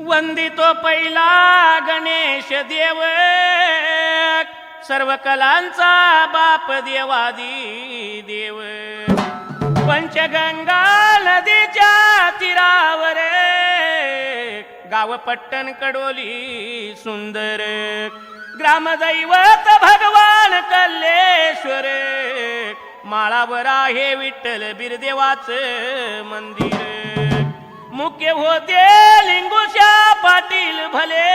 वंदितो पहिला गणेश देव. सर्व कलांचा बाप देवादी देव. पंचगंगा नदीच्या तीरावर. गाव पट्टण कडोली सुंदर. ग्रामदैवत भगवान कल्लेश्वर. माळावर आहे विठ्ठल बिरदेवाचं मंदिर. मुख्य होते लिंगुशा पाटील भले.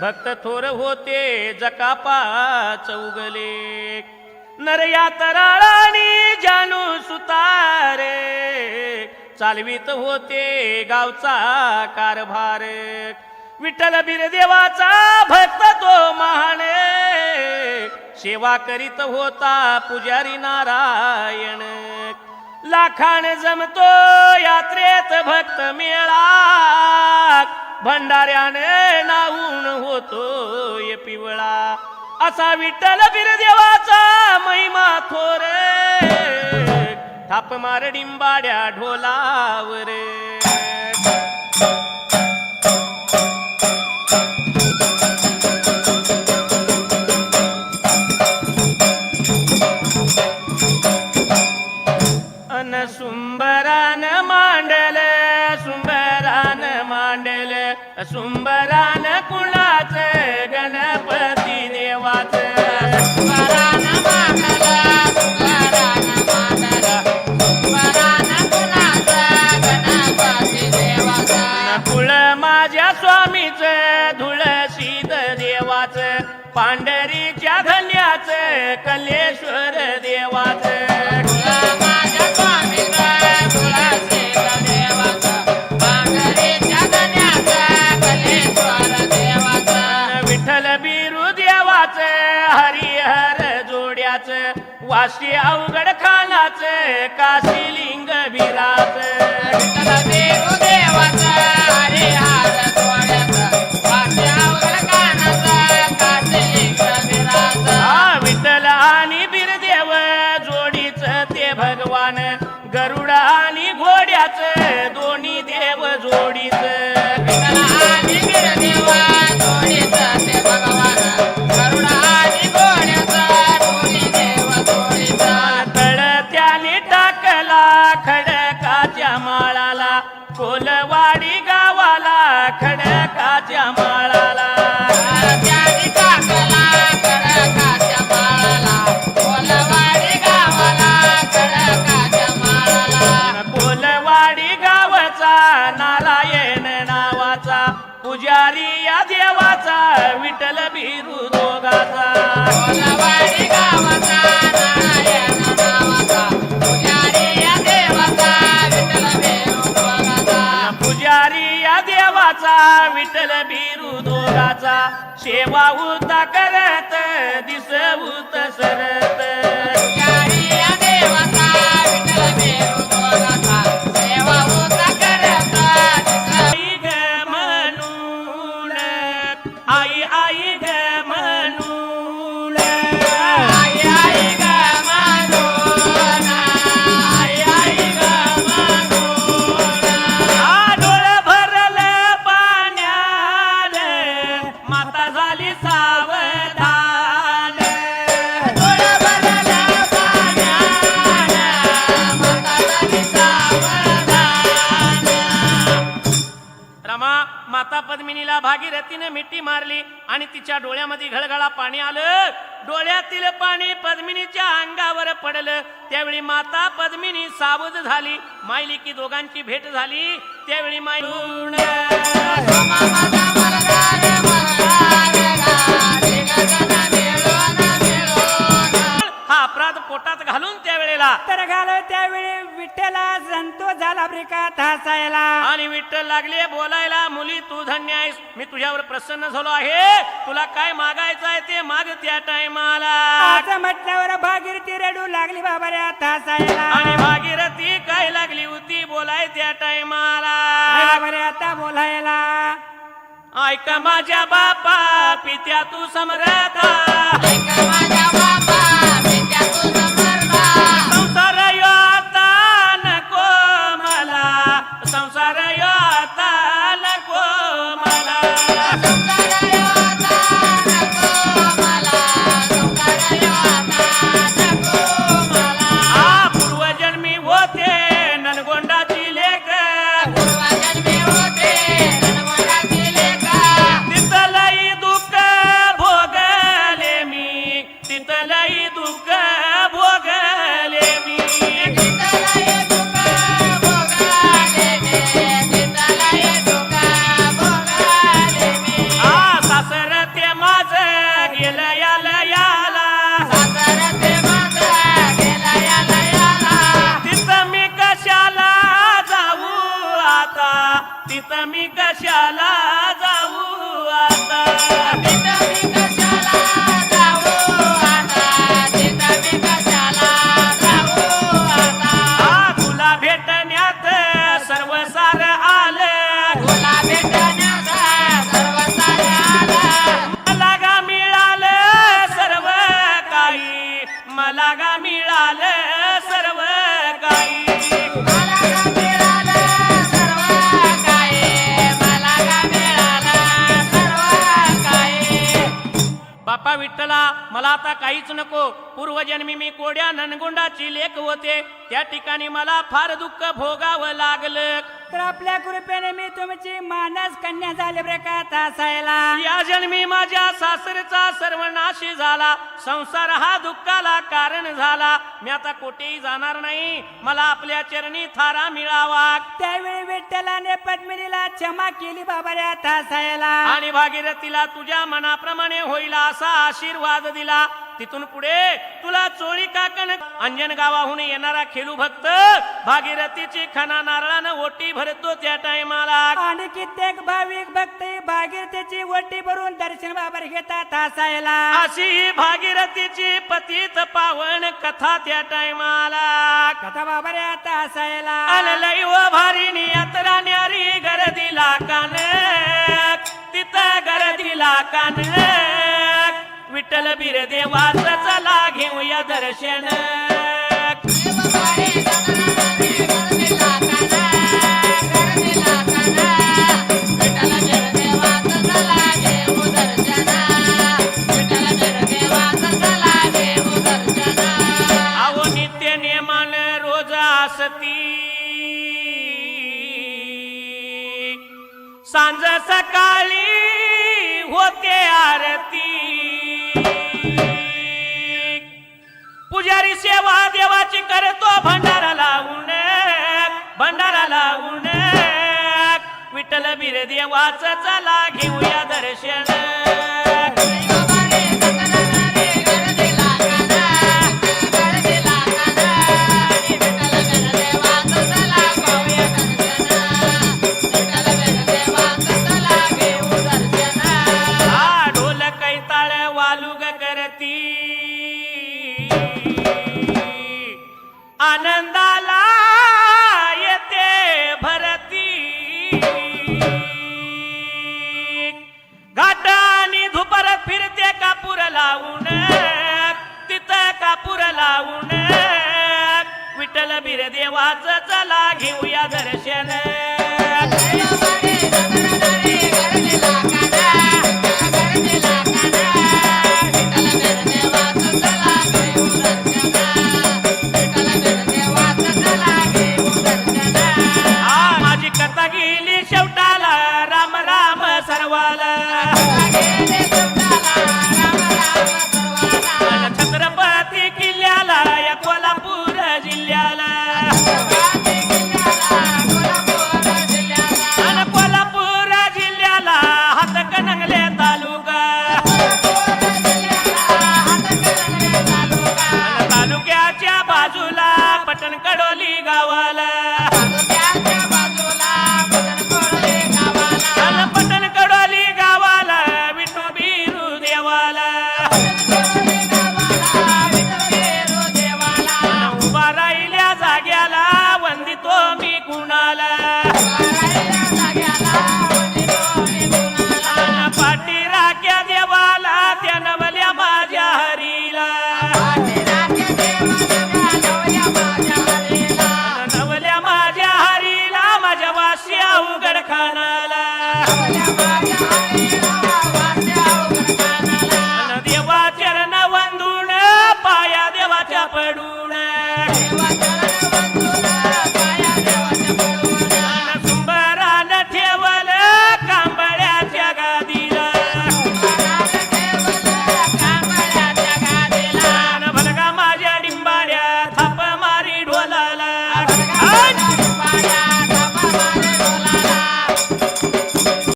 भक्त थोर होते जकापा चौगले. नरया तराळानी जानू सुतारे. चालवीत होते गावचा कारभार. विठ्ठल बिरदेवाचा भक्त तो महाने. सेवा करीत होता पुजारी नारायण. लाखान जमतो यात्रेत भक्त मेळा भंडाऱ्याने नाऊन होतो ये पिवळा. असा विठ्ठल बिरदेवाचा महिमा थोर. थाप मार डिंबाड्या ढोलावर. अन कलेश्वर देवाचा. विठ्ठल बिरू देवाच हरिहर जोड्याच वाशी अवघड खानाच काशी लिंग बिराच कोलवाडी गावाला खडकाच्या माळाला. कोलवाडी गावाचा नारायण नावाचा पुजारी या देवाचा विठ्ठल बिरू कोलवाडी गावाचा नारायण देवाचा विठ्ठल बिरू दोघाचा. सेवा उता करत दिसवूत सरत माता पद्मिनीला भागीरथीने मिठी मारली आणि तिच्या डोळ्यामध्ये घळघळा पाणी आलं. डोळ्यातील पाणी पद्मिनीच्या अंगावर पडलं. त्यावेळी माता पद्मिनी सावध झाली. मायली की दोघांची भेट झाली. त्यावेळी माय झाला ब्रिकात हसायला. आणि विठ्ठल लागले बोलायला मुली तू धन्य आहेस. मी तुझ्यावर प्रसन्न झालो आहे. तुला काय मागायचं आहे ते माग त्या टायमाला. असं म्हटल्यावर भागीरथी रडू लागली बाबा रे आता हसायला. आणि भागीरथी काय लागली होती बोलाय त्या टायमाला. बाबा रे आता बोलायला? ऐक माझ्या बापा पित्या तू समरता. ऐक माझ्या बाबा, विद्या तू समर्था. तिथं मी कशाला जाऊ आता? तिथं मी कशाला बापा मला आता काहीच नको. पूर्वजन्मी मी कोड्या ननगुंडाची लेख होते. त्या ठिकाणी मला फार दुःख भोगावं लागलं. तर आपल्या कृपेने मी तुमची मानस कन्या झाली प्रकाथ असायला. या जन्मी माझ्या सासरचा सर्वनाश झाला. संसार हा दुःखाला कारण झाला. मी आता कोठेही जाणार नाही. मला आपल्या चरणी थारा मिळावा. त्यावेळी विठ्ठलाने पद्मिनीला क्षमा केली बाबा रे असायला. आणि भागीरथीला तुझ्या मनाप्रमाणे होईल असा आशीर्वाद दिला. तिथून पुढे तुला चोळी काकण अंजन गावाहून येणारा खेळू भक्त भागीरथीची खना नारळानं ओटी भरतो त्या टायमाला. आणि कित्येक भाविक भक्त भागीरथीची वटी भरून दर्शन बाबर घेतात असायला अशी ही भागीरथीची पतित पावन कथा त्या टायमाला. कथा बाबा रे आता असायला आललई व भारी यात्रा न्यारी गर्दीला कान. तिथं गर्दीला कान. विठ्ठल बीर देवाच चला घेऊया दर्शन. सांज सकाळी होते आरती. पुजारी सेवा देवाची करतो भंडारा लावून भंडारा लावून विठ्ठल बीर देवाच चला घेऊया दर्शन. चला घेऊया दर्शन देवबारे नवल्या माझ्या हरीला माझ्या वास्या उघड खानाला. पाया देवाच्या पडून.